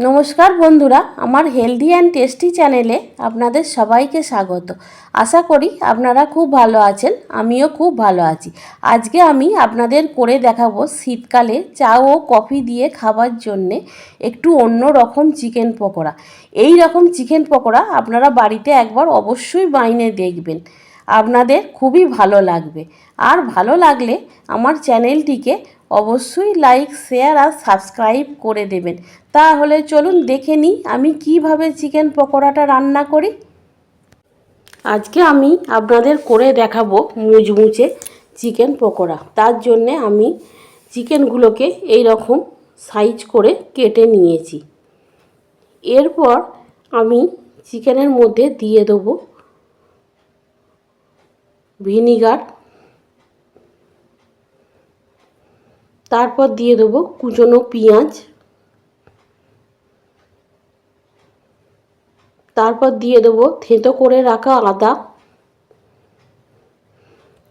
নমস্কার বন্ধুরা, আমার হেলদি অ্যান্ড টেস্টি চ্যানেলে আপনাদের সবাইকে স্বাগত। আশা করি আপনারা খুব ভালো আছেন, আমিও খুব ভালো আছি। আজকে আমি আপনাদের করে দেখাবো শীতকালে চা ও কফি দিয়ে খাবার জন্যে একটু অন্য রকম চিকেন পকোড়া। এই রকম চিকেন পকোড়া আপনারা বাড়িতে একবার অবশ্যই বাইনে দেখবেন। আপনাদের খুবই ভালো লাগবে। আর ভালো লাগলে আমার চ্যানেলটিকে অবশ্যই লাইক, শেয়ার আর সাবস্ক্রাইব করে দেবেন। তাহলে চলুন দেখে নিই আমি কীভাবে চিকেন পকোড়াটা রান্না করি। আজকে আমি আপনাদের করে দেখাবো মুচমুচে চিকেন পকোড়া। তার জন্যে আমি চিকেনগুলোকে এই রকম সাইজ করে কেটে নিয়েছি। এরপর আমি চিকেনের মধ্যে দিয়ে দেবো ভিনিগার। তারপর দিয়ে দেবো কুচনো পেঁয়াজ। তারপর দিয়ে দেবো থেঁতো করে রাখা আদা।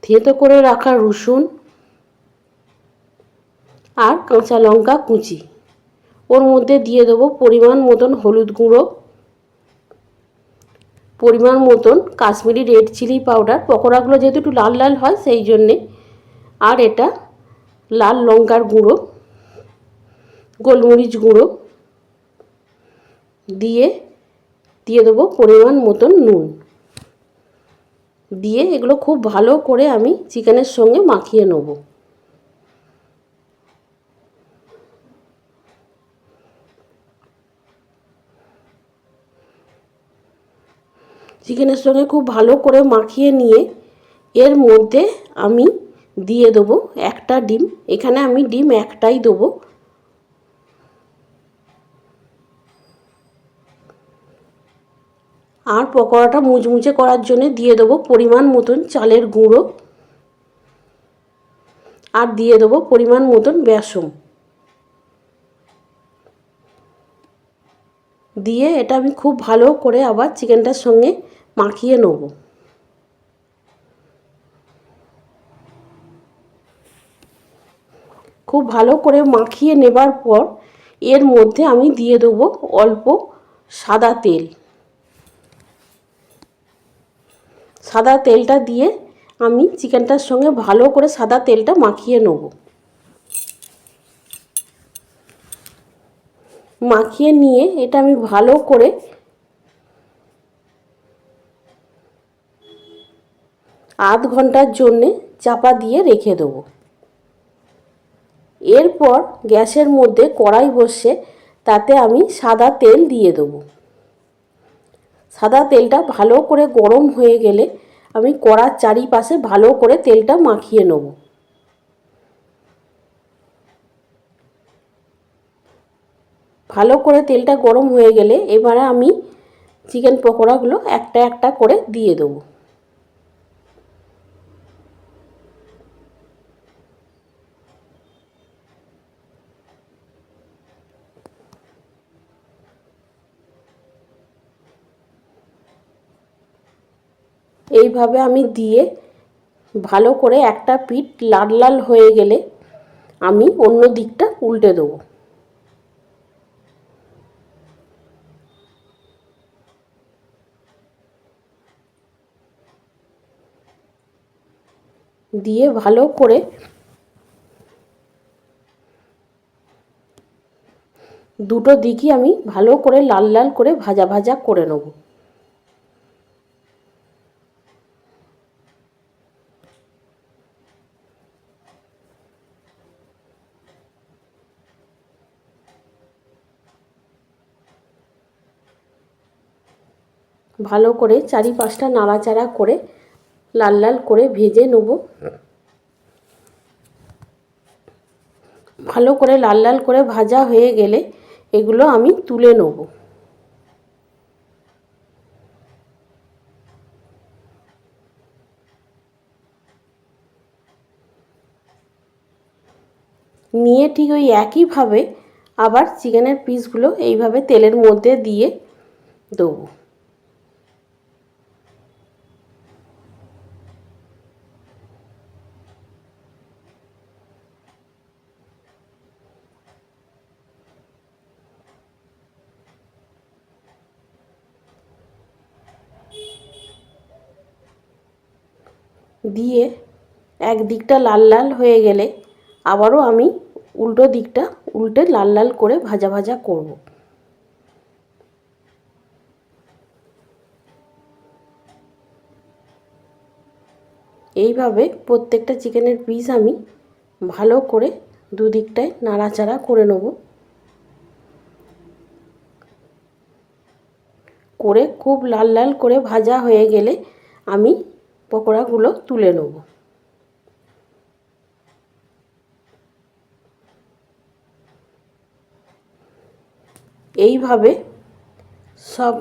থেঁতো করে রাখা রসুন। আর কাঁচা লঙ্কা কুচি। ওর মধ্যে দিয়ে দেবো পরিমাণ মতন হলুদ গুঁড়ো। পরিমাণ মতন কাশ্মীরি রেড চিলি পাউডার। পকোড়াগুলো যেহেতু একটু লাল লাল হয়, সেই জন্যে। আর এটা লাল লঙ্কার গুঁড়ো, গোলমরিচ গুঁড়ো দিয়ে দিয়ে দেবো পরিমাণ মতন নুন। দিয়ে এগুলো খুব ভালো করে আমি চিকেনের সঙ্গে মাখিয়ে নেব। চিকেনের সঙ্গে খুব ভালো করে মাখিয়ে নিয়ে এর মধ্যে আমি দিয়ে দেবো একটা ডিম। এখানে আমি ডিম একটাই দেবো। আর পকোড়াটা মুচমুচে করার জন্য দিয়ে দেবো পরিমাণ মতন চালের গুঁড়ো। আর দিয়ে দেবো পরিমাণ মতন বেসম দিয়ে এটা আমি খুব ভালো করে আবার চিকেনটার সঙ্গে মাখিয়ে নেব। খুব ভালো করে মাখিয়ে নেবার পর এর মধ্যে আমি দিয়ে দেবো অল্প সাদা তেল। সাদা তেলটা দিয়ে আমি চিকেনটার সঙ্গে ভালো করে সাদা তেলটা মাখিয়ে নেব। মাখিয়ে নিয়ে এটা আমি ভালো করে আধ ঘণ্টার জন্যে চাপা দিয়ে রেখে দেবো। এরপর গ্যাসের মধ্যে কড়াই বসে তাতে আমি সাদা তেল দিয়ে দেবো। সাদা তেলটা ভালো করে গরম হয়ে গেলে আমি কড়ার চারিপাশে ভালো করে তেলটা মাখিয়ে নেব। ভালো করে তেলটা গরম হয়ে গেলে এবারে আমি চিকেন পকোড়াগুলো একটা একটা করে দিয়ে দেবো। এইভাবে আমি দিয়ে ভালো করে একটা পিঠ লাল লাল হয়ে গেলে আমি অন্য দিকটা উল্টে দেবো। দিয়ে ভালো করে দুটো দিকই আমি ভালো করে লাল লাল করে ভাজা ভাজা করে নেব। ভালো করে চারিপাশটা নাড়াচাড়া করে লাল লাল করে ভেজে নেব। ভালো করে লাল লাল করে ভাজা হয়ে গেলে এগুলো আমি তুলে নেব। নিয়ে ঠিক ওই একইভাবে আবার চিকেনের পিসগুলো এইভাবে তেলের মধ্যে দিয়ে দেবো। দিয়ে এক দিকটা লাল লাল হয়ে গেলে আবারও আমি উল্টো দিকটা উল্টে লাল লাল করে ভাজা ভাজা করব। এইভাবে প্রত্যেকটা চিকেনের পিস আমি ভালো করে দুদিকটায় নাড়াচাড়া করে নেব। করে খুব লাল লাল করে ভাজা হয়ে গেলে আমি পকোড়াগুলো তুলে নেব। এইভাবে সব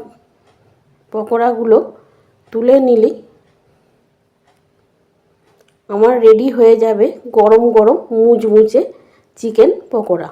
পকোড়াগুলো তুলে নিলেই আমার রেডি হয়ে যাবে গরম গরম মুচমুচে চিকেন পকোড়া।